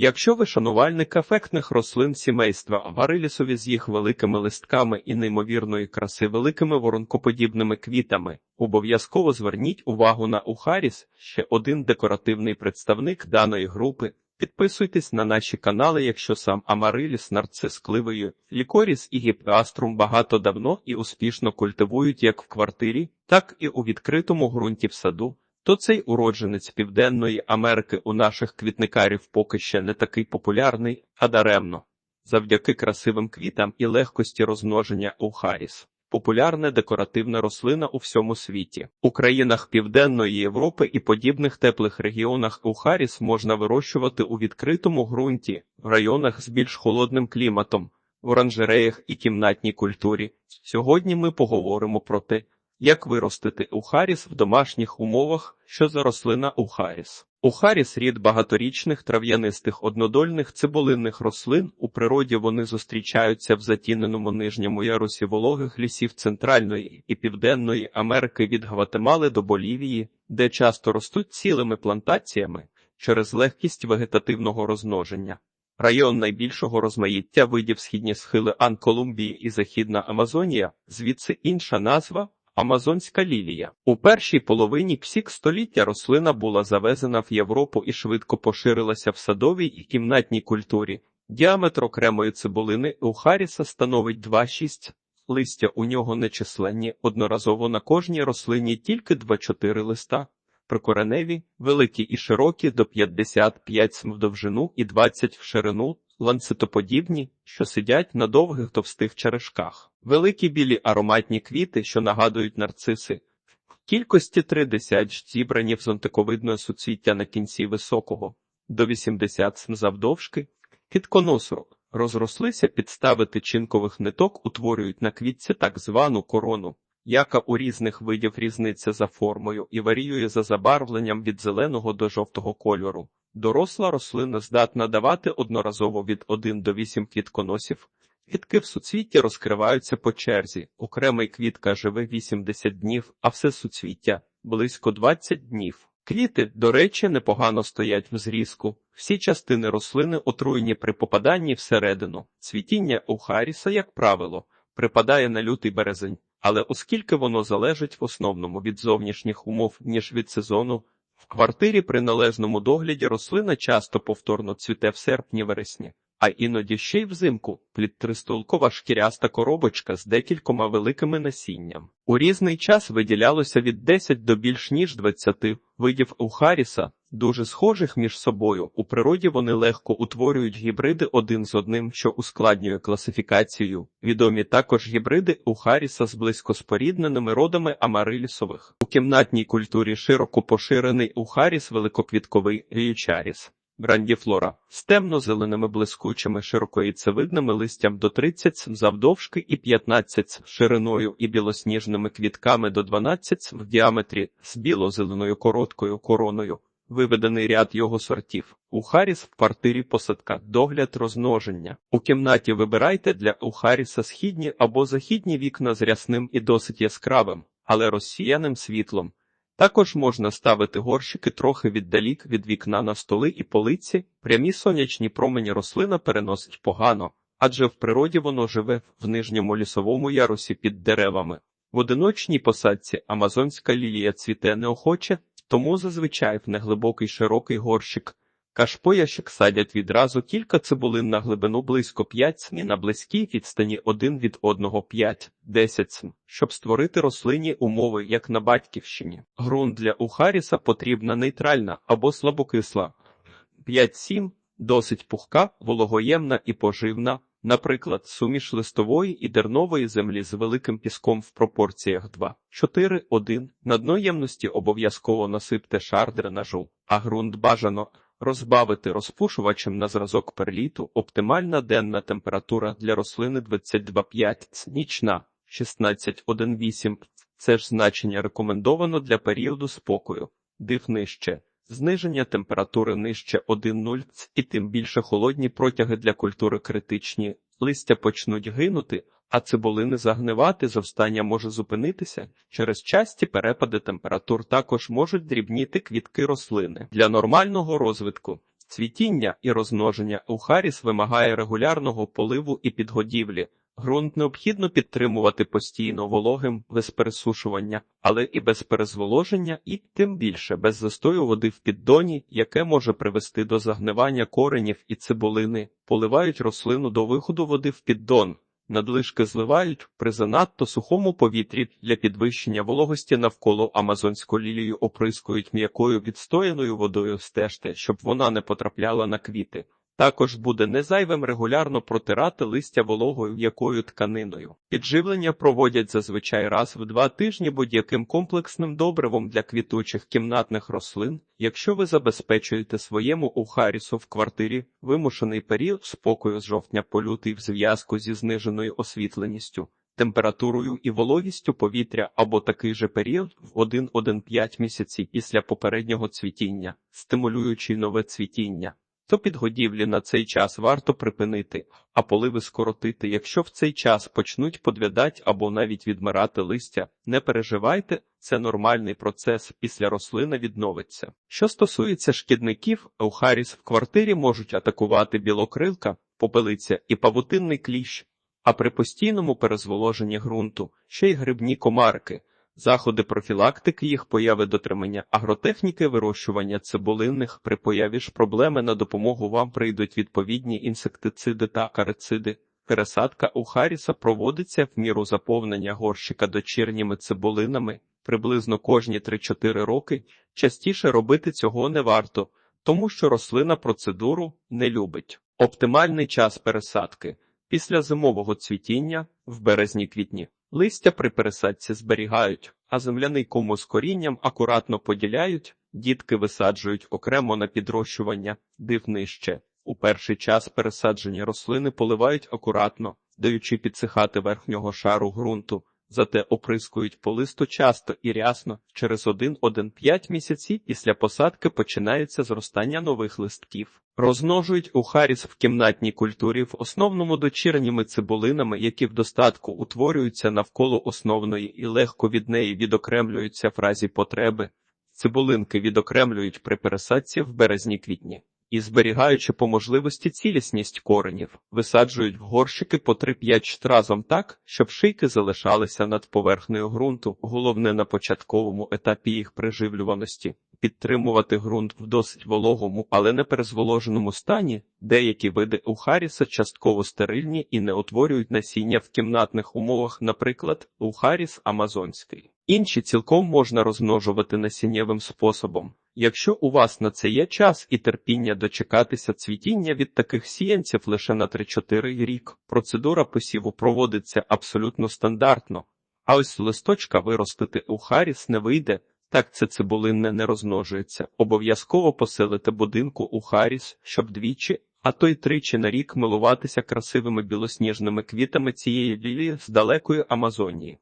Якщо ви шанувальник ефектних рослин сімейства аварилісові з їх великими листками і неймовірної краси великими воронкоподібними квітами, обов'язково зверніть увагу на Ухаріс, ще один декоративний представник даної групи. Підписуйтесь на наші канали, якщо сам Амариліс, нарцис кливою, лікоріс і гіпеаструм багато давно і успішно культивують як в квартирі, так і у відкритому ґрунті в саду то цей уродженець Південної Америки у наших квітникарів поки ще не такий популярний, а даремно. Завдяки красивим квітам і легкості розмноження Ухаріс. Популярна декоративна рослина у всьому світі. У країнах Південної Європи і подібних теплих регіонах Ухаріс можна вирощувати у відкритому ґрунті, в районах з більш холодним кліматом, в оранжереях і кімнатній культурі. Сьогодні ми поговоримо про те, як виростити ухаріс в домашніх умовах, що за рослина ухаріс? Ухаріс – рід багаторічних трав'янистих однодольних цибулинних рослин. У природі вони зустрічаються в затіненому нижньому ярусі вологих лісів Центральної і Південної Америки від Гватемали до Болівії, де часто ростуть цілими плантаціями через легкість вегетативного розмноження. Район найбільшого розмаїття видів східні схили Ан-Колумбії і Західна Амазонія, звідси інша назва Амазонська лілія. У першій половині псік століття рослина була завезена в Європу і швидко поширилася в садовій і кімнатній культурі. Діаметр окремої цибулини у Харіса становить 2,6. Листя у нього нечисленні, одноразово на кожній рослині тільки 2-4 листа. Прикореневі, великі і широкі до 55 см в довжину і 20 в ширину, ланцетоподібні, що сидять на довгих товстих черешках. Великі білі ароматні квіти, що нагадують нарциси, в кількості 30 зібрані в зонтиковидне суцвіття на кінці високого, до 80 см завдовжки, кітконосу розрослися підстави тичинкових ниток, утворюють на квітці так звану корону, яка у різних видів різниця за формою і варіює за забарвленням від зеленого до жовтого кольору. Доросла рослина здатна давати одноразово від 1 до 8 квітконосів. Квітки в суцвітті розкриваються по черзі. Окремий квітка живе 80 днів, а все суцвіття близько 20 днів. Квіти, до речі, непогано стоять в зрізку. Всі частини рослини отруєні при попаданні всередину. Цвітіння у Харіса, як правило, припадає на лютий березень, але оскільки воно залежить в основному від зовнішніх умов, ніж від сезону, в квартирі при належному догляді рослина часто повторно цвіте в серпні-вересні, а іноді ще й взимку плід тристолкова шкіряста коробочка з декількома великими насінням. У різний час виділялося від 10 до більш ніж 20 видів ухаріса, дуже схожих між собою. У природі вони легко утворюють гібриди один з одним, що ускладнює класифікацію. Відомі також гібриди ухаріса з близькоспорідненими родами амарилісових. У кімнатній культурі широко поширений ухаріс великоквітковий ріючаріс. Брандіфлора з темно-зеленими блискучими широкоїцевидними листям до 30 см завдовжки і 15 см шириною і білосніжними квітками до 12 см в діаметрі з біло-зеленою короткою короною. Виведений ряд його сортів. Ухаріс в квартирі посадка, догляд розмноження. У кімнаті вибирайте для ухаріса східні або західні вікна з рясним і досить яскравим, але розсіяним світлом. Також можна ставити горщики трохи віддалік від вікна на столи і полиці. Прямі сонячні промені рослина переносить погано, адже в природі воно живе в нижньому лісовому ярусі під деревами. В одиночній посадці амазонська лілія цвіте неохоче, тому зазвичай в неглибокий широкий горщик. Кашпоящик садять відразу кілька цибулин на глибину близько 5 см на близькій відстані один від одного 5-10 см, щоб створити рослинні умови, як на батьківщині. Грунт для ухаріса потрібна нейтральна або слабокисла. 5-7 досить пухка, вологоємна і поживна, наприклад, суміш листової і дернової землі з великим піском в пропорціях 2-4-1. На дно ємності обов'язково насипте шар дренажу, а ґрунт бажано розбавити розпушувачем на зразок перліту. Оптимальна денна температура для рослини 22,5, нічна 16,1,8. Це ж значення рекомендовано для періоду спокою. Див нижче. Зниження температури нижче 1,0 і тим більше холодні протяги для культури критичні. Листя почнуть гинути, а цибулини загнивати зовстання може зупинитися. Через часті перепади температур також можуть дрібніти квітки рослини. Для нормального розвитку Цвітіння і розмноження Ухаріс вимагає регулярного поливу і підгодівлі. Ґрунт необхідно підтримувати постійно вологим, без пересушування, але і без перезволоження, і тим більше без застою води в піддоні, яке може привести до загнивання коренів і цибулини, поливають рослину до виходу води в піддон. Надлишки зливають при занадто сухому повітрі для підвищення вологості навколо амазонську лілію оприскують м'якою відстояною водою стежте, щоб вона не потрапляла на квіти. Також буде незайвим регулярно протирати листя вологою м'якою тканиною. Підживлення проводять зазвичай раз в два тижні будь-яким комплексним добривом для квітучих кімнатних рослин. Якщо ви забезпечуєте своєму ухарісу в квартирі вимушений період спокою з жовтня по лютий в зв'язку зі зниженою освітленістю. Температурою і вологістю повітря або такий же період в 1-1-5 місяців після попереднього цвітіння, стимулюючи нове цвітіння то підгодівлі на цей час варто припинити, а поливи скоротити, якщо в цей час почнуть подвядать або навіть відмирати листя. Не переживайте, це нормальний процес, після рослина відновиться. Що стосується шкідників, еухаріс в квартирі можуть атакувати білокрилка, попелиця і павутинний кліщ, а при постійному перезволоженні ґрунту ще й грибні комарки. Заходи профілактики їх появи дотримання агротехніки вирощування цибулинних при появі ж проблеми на допомогу вам прийдуть відповідні інсектициди та карициди. Пересадка у Харіса проводиться в міру заповнення горщика дочірніми цибулинами приблизно кожні 3-4 роки. Частіше робити цього не варто, тому що рослина процедуру не любить. Оптимальний час пересадки після зимового цвітіння в березні-квітні. Листя при пересадці зберігають, а земляний кому з корінням акуратно поділяють, дітки висаджують окремо на підрощування, див нижче. У перший час пересадження рослини поливають акуратно, даючи підсихати верхнього шару ґрунту, зате оприскують по листу часто і рясно. Через 1-1-5 місяців після посадки починається зростання нових листків. Розмножують ухаріс в кімнатній культурі в основному дочірніми цибулинами, які в достатку утворюються навколо основної і легко від неї відокремлюються в разі потреби. Цибулинки відокремлюють при пересадці в березні-квітні і, зберігаючи по можливості цілісність коренів, висаджують в горщики по 3-5 шт разом так, щоб шийки залишалися над поверхнею ґрунту, головне на початковому етапі їх приживлюваності. Підтримувати ґрунт в досить вологому, але не перезволоженому стані. Деякі види ухаріса частково стерильні і не утворюють насіння в кімнатних умовах, наприклад, ухаріс амазонський. Інші цілком можна розмножувати насіннєвим способом. Якщо у вас на це є час і терпіння дочекатися цвітіння від таких сіянців лише на 3-4 рік, процедура посіву проводиться абсолютно стандартно. А ось листочка виростити ухаріс не вийде. Так це цибулинне не розмножується. Обов'язково поселити будинку у Харіс, щоб двічі, а то й тричі на рік милуватися красивими білосніжними квітами цієї лілії з далекої Амазонії.